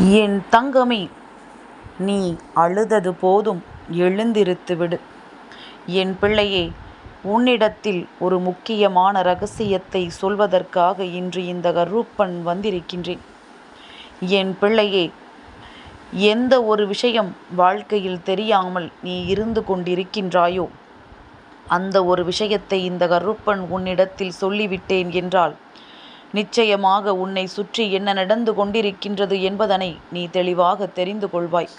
என் தங்கமே நீ அழுதது போதும் எழுந்திருத்து விடு. என் பிள்ளையே உன்னிடத்தில் ஒரு முக்கியமான ரகசியத்தை சொல்வதற்காக இன்று இந்த கருப்பன் வந்திருக்கின்றேன். என் பிள்ளையே எந்த ஒரு விஷயம் வாழ்க்கையில் தெரியாமல் நீ இருந்து கொண்டிருக்கின்றாயோ அந்த ஒரு விஷயத்தை இந்த கருப்பன் உன்னிடத்தில் சொல்லிவிட்டேன் என்றால் நிச்சயமாக உன்னை சுற்றி என்ன நடந்து கொண்டிருக்கின்றது என்பதனை நீ தெளிவாக தெரிந்து கொள்வாய்.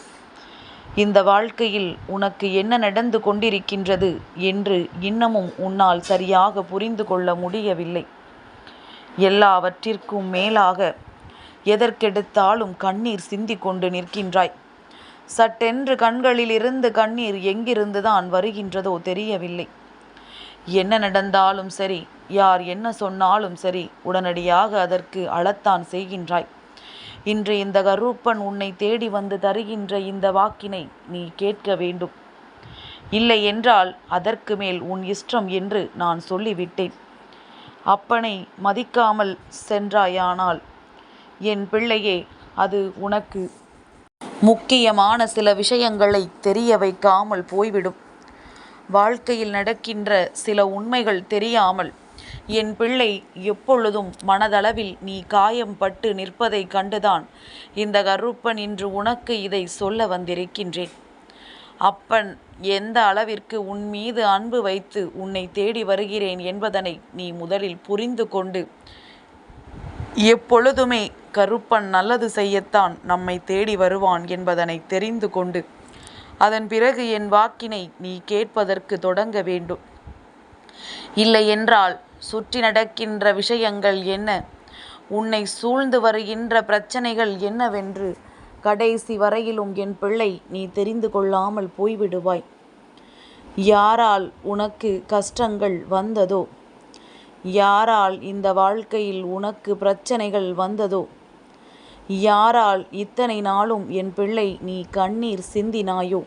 இந்த வாழ்க்கையில் உனக்கு என்ன நடந்து கொண்டிருக்கின்றது என்று இன்னமும் உன்னால் சரியாக புரிந்து கொள்ள முடியவில்லை. எல்லாவற்றிற்கும் மேலாக எதற்கெடுத்தாலும் கண்ணீர் சிந்தி கொண்டு நிற்கின்றாய். சட்டென்று கண்களிலிருந்து கண்ணீர் எங்கிருந்துதான் வருகின்றதோ தெரியவில்லை. என்ன நடந்தாலும் சரி யார் என்ன சொன்னாலும் சரி உடனடியாக அதற்கு அழத்தான் செய்கின்றாய். இன்று இந்த கருப்பன் உன்னை தேடி வந்து தருகின்ற இந்த வாக்கினை நீ கேட்க வேண்டும். இல்லை என்றால் அதற்கு மேல் உன் இஷ்டம் என்று நான் சொல்லிவிட்டேன். அப்பனை மதிக்காமல் சென்றாயானால் என் பிள்ளையே அது உனக்கு முக்கியமான சில விஷயங்களை தெரிய வைக்காமல் போய்விடும். வாழ்க்கையில் நடக்கின்ற சில உண்மைகள் தெரியாமல் என் பிள்ளை எப்பொழுதும் மனதளவில் நீ காயம் பட்டு நிற்பதை கண்டுதான். இந்த கருப்பன் இன்று உனக்கு இதை சொல்ல வந்திருக்கின்றேன். அப்பன் எந்த அளவிற்கு உன் மீது அன்பு வைத்து உன்னை தேடி வருகிறேன் என்பதனை நீ முதலில் புரிந்து கொண்டு எப்பொழுதுமே கருப்பன் நல்லது செய்யத்தான் நம்மை தேடி வருவான் என்பதனை தெரிந்து கொண்டு அதன் பிறகு என் வாக்கினை நீ கேட்பதற்கு தொடங்க வேண்டும். இல்லை என்றால் சுற்றி நடக்கின்ற விஷயங்கள் என்ன? உன்னை சூழ்ந்து வருகின்ற பிரச்சனைகள் என்னவென்று கடைசி வரையிலும் என் பிள்ளை நீ தெரிந்து கொள்ளாமல் போய்விடுவாய். யாரால் உனக்கு கஷ்டங்கள் வந்ததோ? யாரால் இந்த வாழ்க்கையில் உனக்கு பிரச்சனைகள் வந்ததோ? யாரால் இத்தனை நாளும் என் பிள்ளை நீ கண்ணீர் சிந்தினாயோ?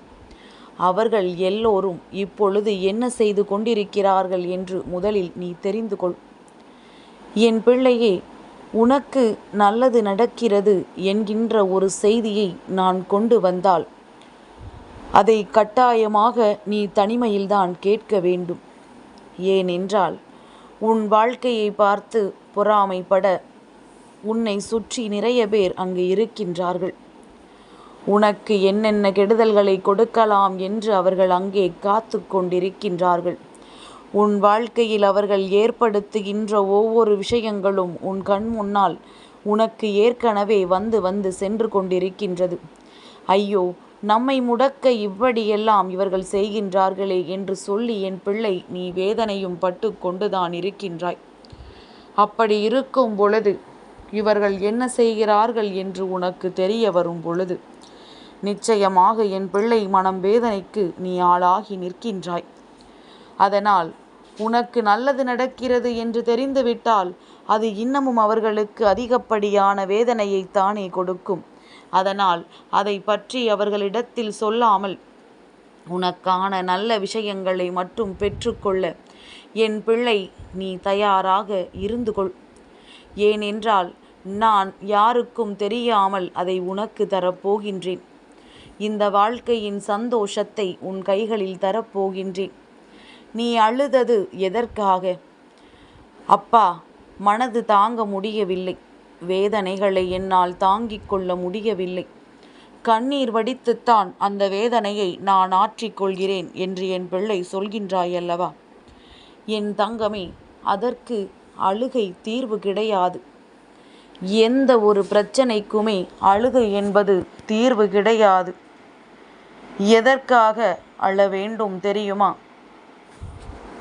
அவர்கள் எல்லோரும் இப்பொழுது என்ன செய்து கொண்டிருக்கிறார்கள் என்று முதலில் நீ தெரிந்து கொள். என் பிள்ளையே உனக்கு நல்லது நடக்கிறது என்கின்ற ஒரு செய்தியை நான் கொண்டு வந்தால் அதை கட்டாயமாக நீ தனிமையில்தான் கேட்க வேண்டும். ஏனென்றால் உன் வாழ்க்கையை பார்த்து பொறாமைப்பட உன்னை சுற்றி நிறைய பேர் அங்கு இருக்கின்றார்கள். உனக்கு என்னென்ன கெடுதல்களை கொடுக்கலாம் என்று அவர்கள் அங்கே காத்து கொண்டிருக்கின்றார்கள். உன் வாழ்க்கையில் அவர்கள் ஏற்படுத்துகின்ற ஒவ்வொரு விஷயங்களும் உன் கண் முன்னால் உனக்கு ஏற்கனவே வந்து வந்து சென்று கொண்டிருக்கின்றது. ஐயோ நம்மை முடக்க இப்படியெல்லாம் இவர்கள் செய்கின்றார்களே என்று சொல்லி என் பிள்ளை நீ வேதனையும் பட்டு கொண்டுதான் இருக்கின்றாய். அப்படி இருக்கும் பொழுது இவர்கள் என்ன செய்கிறார்கள் என்று உனக்கு தெரிய வரும் பொழுது நிச்சயமாக என் பிள்ளை மனம் வேதனைக்கு நீ ஆளாகி நிற்கின்றாய். அதனால் உனக்கு நல்லது நடக்கிறது என்று தெரிந்துவிட்டால் அது இன்னமும் அவர்களுக்கு அதிகப்படியான வேதனையை தானே கொடுக்கும். அதனால் அதை பற்றி அவர்களிடத்தில் சொல்லாமல் உனக்கான நல்ல விஷயங்களை மட்டும் பெற்றுக்கொள்ள என் பிள்ளை நீ தயாராக இருந்து கொள். ஏனென்றால் நான் யாருக்கும் தெரியாமல் அதை உனக்கு தரப்போகின்றேன். இந்த வாழ்க்கையின் சந்தோஷத்தை உன் கைகளில் தரப்போகின்றேன். நீ அழுதது எதற்காக? அப்பா மனது தாங்க முடியவில்லை. வேதனைகளை என்னால் தாங்கிக் கொள்ள முடியவில்லை. கண்ணீர் வடித்துத்தான் அந்த வேதனையை நான் ஆற்றிக்கொள்கிறேன் என்று என் பிள்ளை சொல்கின்றாயல்லவா? என் தங்கமே அதற்கு அழுகை தீர்வு கிடையாது. எந்த ஒரு பிரச்சனைக்குமே அழுகை என்பது தீர்வு கிடையாது. எதற்காக அழ வேண்டும் தெரியுமா?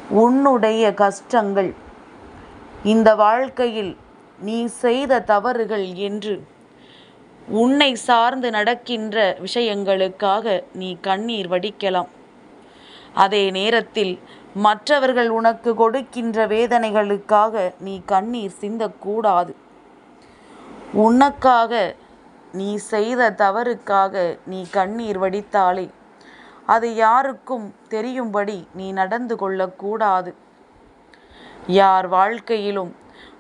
உன்னுடைய கஷ்டங்கள் இந்த வாழ்க்கையில் நீ செய்த தவறுகள் என்று உன்னை சார்ந்து நடக்கின்ற விஷயங்களுக்காக நீ கண்ணீர் வடிக்கலாம். அதே நேரத்தில் மற்றவர்கள் உனக்கு கொடுக்கின்ற வேதனைகளுக்காக நீ கண்ணீர் சிந்தக்கூடாது. உனக்காக நீ செய்த தவறுக்காக நீ கண்ணீர் வடித்தாலே அது யாருக்கும் தெரியும்படி நீ நடந்து கொள்ளக்கூடாது யார் வாழ்க்கையிலும்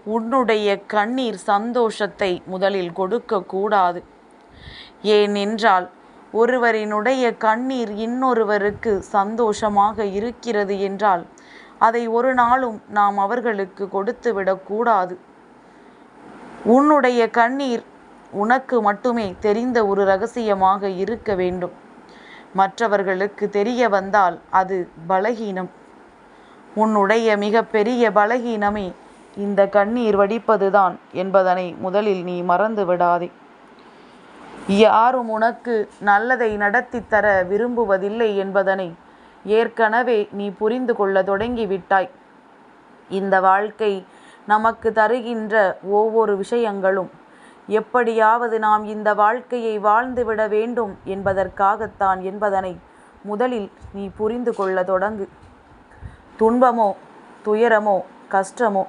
உன்னுடைய கண்ணீர் சந்தோஷத்தை முதலில் கொடுக்கக்கூடாது ஏனென்றால் ஒருவரினுடைய கண்ணீர் இன்னொருவருக்கு சந்தோஷமாக இருக்கிறது என்றால் அதை ஒரு நாளும் நாம் அவர்களுக்கு கொடுத்துவிடக்கூடாது உன்னுடைய கண்ணீர் உனக்கு மட்டுமே தெரிந்த ஒரு ரகசியமாக இருக்க வேண்டும். மற்றவர்களுக்கு தெரிய வந்தால் அது பலகீனம். உன்னுடைய மிக பெரிய பலகீனமே இந்த கண்ணீர் வடிப்பதுதான் என்பதனை முதலில் நீ மறந்து விடாதே. யாரும் உனக்கு நல்லதை நடத்தி தர விரும்புவதில்லை என்பதனை ஏற்கனவே நீ புரிந்து கொள்ள தொடங்கிவிட்டாய் இந்த வாழ்க்கை நமக்கு தருகின்ற ஒவ்வொரு விஷயங்களும். எப்படியாவது நாம் இந்த வாழ்க்கையை வாழ்ந்துவிட வேண்டும் என்பதற்காகத்தான் என்பதனை முதலில் நீ புரிந்து கொள்ள தொடங்கு. துன்பமோ துயரமோ கஷ்டமோ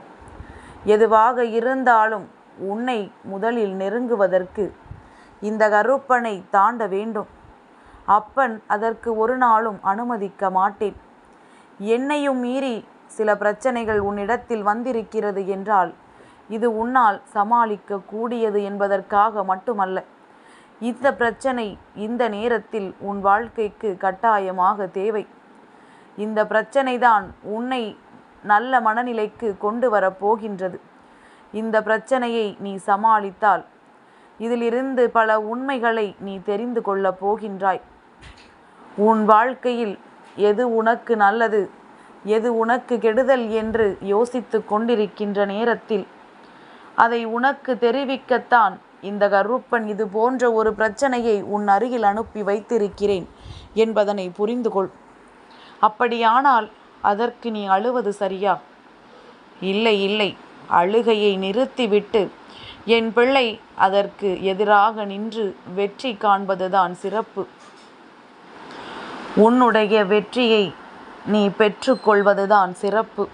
எதுவாக இருந்தாலும் உன்னை முதலில் நெருங்குவதற்கு இந்த கருப்பனை தாண்ட வேண்டும். அப்பன் அதற்கு ஒரு நாளும் அனுமதிக்க மாட்டேன். என்னையும் மீறி சில பிரச்சனைகள் உன்னிடத்தில் வந்திருக்கிறது என்றால் இது உன்னால் சமாளிக்க கூடியது என்பதற்காக மட்டுமல்ல. இந்த பிரச்சனை இந்த நேரத்தில் உன் வாழ்க்கைக்கு கட்டாயமாக தேவை. இந்த பிரச்சனைதான் உன்னை நல்ல மனநிலைக்கு கொண்டு வரப்போகின்றது இந்த பிரச்சனையை நீ சமாளித்தால் இதிலிருந்து பல உண்மைகளை நீ தெரிந்து கொள்ளப் போகின்றாய். உன் வாழ்க்கையில் எது உனக்கு நல்லது? எது உனக்கு கெடுதல் என்று யோசித்து கொண்டிருக்கின்ற நேரத்தில்? அதை உனக்கு தெரிவிக்கத்தான் இந்த கருப்பன் இது போன்ற ஒரு பிரச்சனையை உன் அருகில் அனுப்பி வைத்திருக்கிறேன் என்பதனை புரிந்து கொள் அப்படியானால் அதற்கு நீ அழுவது சரியா? இல்லை இல்லை. அழுகையை நிறுத்திவிட்டு என் பிள்ளை அதற்கு எதிராக நின்று வெற்றி காண்பதுதான் சிறப்பு. உன்னுடைய வெற்றியை நீ பெற்றுக்கொள்வதுதான் சிறப்பு.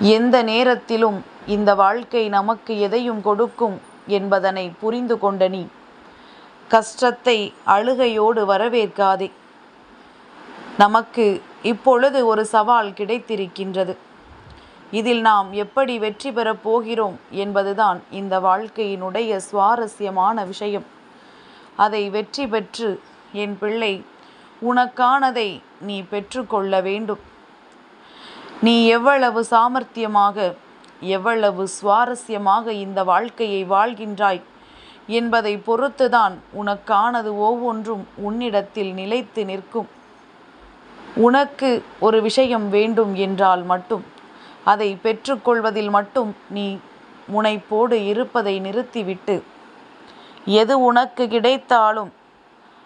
எந்த நேரத்திலும் இந்த வாழ்க்கை நமக்கு எதையும் கொடுக்கும் என்பதனை புரிந்து கொண்ட நீ கஷ்டத்தை அழுகையோடு வரவேற்காதே. நமக்கு இப்பொழுது ஒரு சவால் கிடைத்திருக்கின்றது. இதில் நாம் எப்படி வெற்றி பெறப் போகிறோம் என்பதுதான் இந்த வாழ்க்கையினுடைய சுவாரஸ்யமான விஷயம். அதை வெற்றி பெற்று என் பிள்ளை உனக்கானதை நீ பெற்றுக்கொள்ள வேண்டும். நீ எவ்வளவு சாமர்த்தியமாக எவ்வளவு சுவாரஸ்யமாக இந்த வாழ்க்கையை வாழ்கின்றாய் என்பதை பொறுத்துதான் உனக்கானது ஒவ்வொன்றும் உன்னிடத்தில் நிலைத்து நிற்கும். உனக்கு ஒரு விஷயம் வேண்டும் என்றால் மட்டும் அதை பெற்றுக்கொள்வதில் மட்டும் நீ முனைப்போடு இருப்பதை நிறுத்திவிட்டு எது உனக்கு கிடைத்தாலும்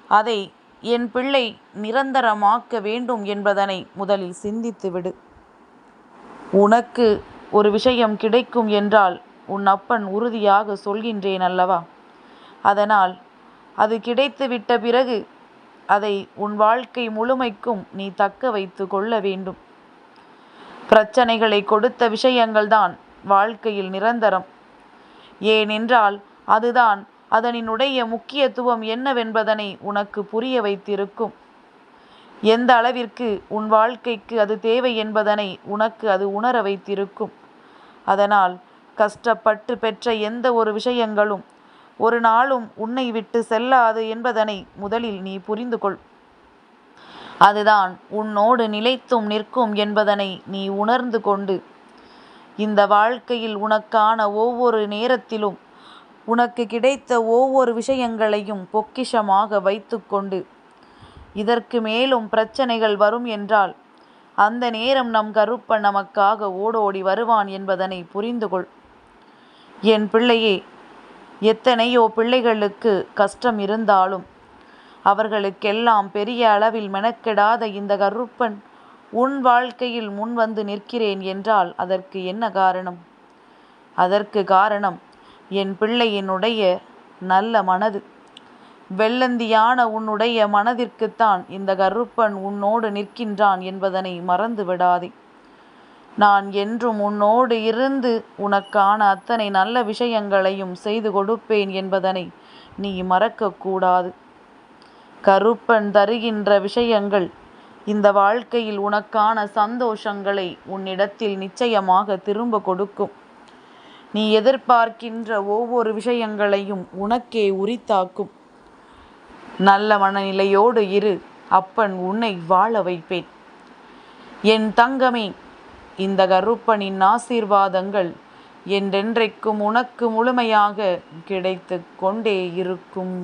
அதை என் பிள்ளை நிரந்தரமாக்க வேண்டும் என்பதனை முதலில் சிந்தித்துவிடு உனக்கு ஒரு விஷயம் கிடைக்கும் என்றால் உன் அப்பன் உறுதியாக சொல்கின்றேன் அல்லவா? அதனால் அது கிடைத்துவிட்ட பிறகு அதை உன் வாழ்க்கை முழுமைக்கும் நீ தக்க வைத்து கொள்ள வேண்டும். பிரச்சனைகளை கொடுத்த விஷயங்கள்தான் வாழ்க்கையில் நிரந்தரம். ஏனென்றால் அதுதான் அதனினுடைய முக்கியத்துவம் என்னவென்பதனை உனக்கு புரிய வைத்திருக்கும். எந்த அளவிற்கு உன் வாழ்க்கைக்கு அது தேவை என்பதனை உனக்கு அது உணர வைத்திருக்கும். அதனால் கஷ்டப்பட்டு பெற்ற எந்த ஒரு விஷயங்களும் ஒரு நாளும் உன்னை விட்டு செல்லாது என்பதனை முதலில் நீ புரிந்து கொள் அதுதான் உன்னோடு நிலைத்தும் நிற்கும் என்பதனை நீ உணர்ந்து கொண்டு இந்த வாழ்க்கையில் உனக்கான ஒவ்வொரு நேரத்திலும் உனக்கு கிடைத்த ஒவ்வொரு விஷயங்களையும் பொக்கிஷமாக வைத்துக்கொண்டு. இதற்கு மேலும் பிரச்சனைகள் வரும் என்றால் அந்த நேரம் நம் கருப்பன் நமக்காக ஓடோடி வருவான் என்பதனை புரிந்து கொள் என் பிள்ளையே எத்தனையோ பிள்ளைகளுக்கு கஷ்டம் இருந்தாலும் அவர்களுக்கெல்லாம் பெரிய அளவில் மெனக்கெடாத இந்த கருப்பன் உன் வாழ்க்கையில் முன் வந்து நிற்கிறேன் என்றால் அதற்கு என்ன காரணம்? அதற்கு காரணம் என் பிள்ளையினுடைய நல்ல மனது. வெள்ளந்தியான உன்னுடைய மனதிற்குத்தான் இந்த கருப்பன் உன்னோடு நிற்கின்றான் என்பதனை மறந்து விடாதே. நான் என்றும் உன்னோடு இருந்து உனக்கான அத்தனை நல்ல விஷயங்களையும் செய்து கொடுப்பேன் என்பதனை நீ மறக்கக்கூடாது கருப்பன் தருகின்ற விஷயங்கள் இந்த வாழ்க்கையில் உனக்கான சந்தோஷங்களை உன்னிடத்தில் நிச்சயமாக திரும்ப கொடுக்கும். நீ எதிர்பார்க்கின்ற ஒவ்வொரு விஷயங்களையும் உனக்கே உரித்தாக்கும். நல்ல மனநிலையோடு இரு அப்பன் உன்னை வாழ வைப்பேன். என் தங்கமே இந்த கருப்பனின் ஆசீர்வாதங்கள் என்றென்றைக்கும் உனக்கு முழுமையாக கிடைத்து கொண்டே இருக்கும்.